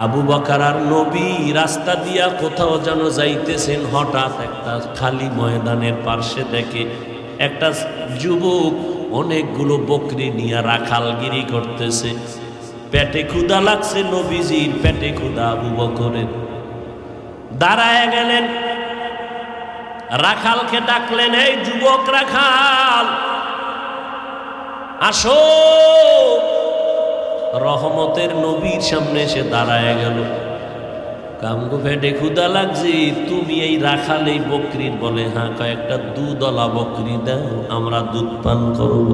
আবু বকার নবী রাস্তা দিয়া কোথাও যেন যাইতেছেন, হঠাৎ একটা খালি ময়দানের পার্শ্বে দেখে একটা যুবক অনেকগুলো বকরি নিয়ে রাখালগিরি করতেছে। পেটে ক্ষুদা লাগছে নবীজির, পেটে ক্ষুদা আবু বকরের। দাঁড়ায় গেলেন। রাখালকে ডাকলেন, এই যুবক রাখাল, আসো। রহমতের নবীর সামনে এসে দাঁড়ায় গেল। কামগো ফেটে ক্ষুদা লাগছে, তুমি এই রাখাল, এই বকরির বলে হ্যাঁ কয়েকটা দুধলা বকরি দাও, আমরা দুধ পান করব।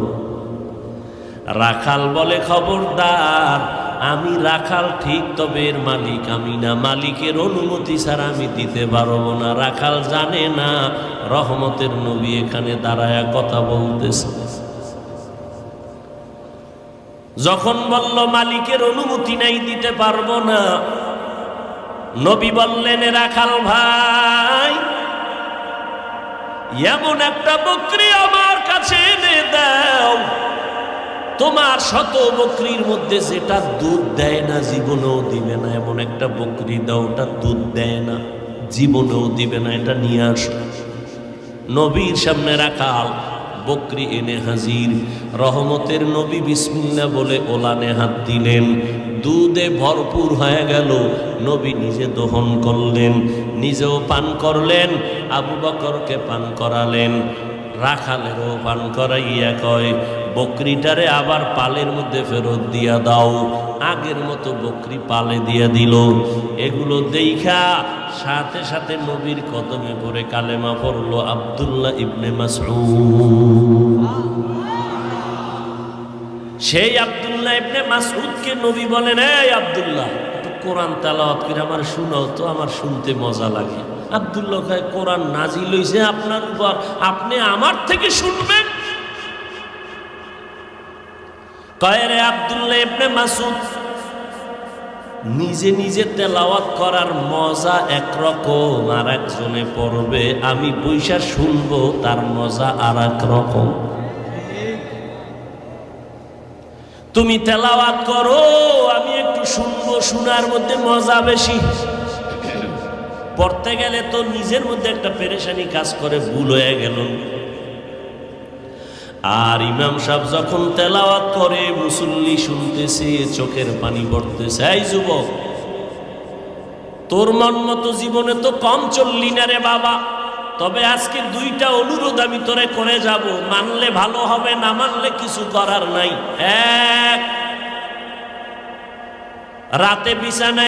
রাখাল বলে, খবরদার, আমি রাখাল ঠিক, তবে এর মালিক আমি না। মালিকের অনুমতি ছাড়া আমি দিতে পারব না। রাখাল জানে না, রহমতের নবী এখানে দাঁড়ায় কথা বলতেছে। যখন বলল, মালিকের অনুমতি নাই, দিতে পারব না। নবী বললেন রাখাল ভাই, এমন একটা বকরি আমার কাছে এনে দাও। তোমার শত বকরির মধ্যে যেটা দুধ দেয় না, জীবনেও দিবে না। এমন একটা বকরি দাও, ওটা দুধ দেয় না, জীবনেও দিবে না, এটা নিয়ে আসো। নবীর সামনে রাখাল বকরি এনে হাজির। রহমতের নবী বিসমিল্লা বলে ওলানে হাত দিলেন। দুধে ভরপুর হয়ে গেল। নবী নিজে দহন করলেন। নিজেও পান করলেন। আবু বকরকে পান করালেন। রাখালেরও পান করাইয়া কয় বকরিটারে আবার পালের মধ্যে ফেরত দিয়া দাও। আগের মতো বকরি পালে দিয়া দিল। এগুলো দেইখা সাথে সাথে নবীর কদমে পড়ে কালেমা পড়ল আবদুল্লাহ ইবনে মাসউদ। সেই আবদুল্লাহ ইবনে মাসউদকে নবী বলেন, এই আবদুল্লাহ কোরআন তেলাওয়াত করে আমার শুনাও তো, আমার শুনতে মজা লাগে। আবদুল্লাহ কোরআন নাজিল হইছে আপনার উপর, আপনি আমার থেকে শুনবেন? কয় রে আবদুল্লাহ ইবনে মাসুদ নিজে নিজে তেলাওয়াত করার মজা একরকম আর একজনে পড়বে, আমি পয়সা শুনব, তার মজা আর রকম তুমি তেলাওয়াত করো, আমি একটু শুনব, শোনার মধ্যে মজা বেশি। পড়তে গেলে তো নিজের মধ্যে একটা পেরেশানি কাজ করে, ভুল হয়ে গেল। আর ইমাম সাহেব যখন তেলাওয়াত করে, মুসল্লি শুনতেছে, চোখের পানি পড়তেছে, এই যুবক, তোর মন মতো জীবনে তো কম চললি না রে বাবা। তবে আজকে দুইটা অনুরোধ আমি তোরে করে যাব। মানলে ভালো হবে, না মানলে কিছু করার নাই। এক, রাতে বিছানায়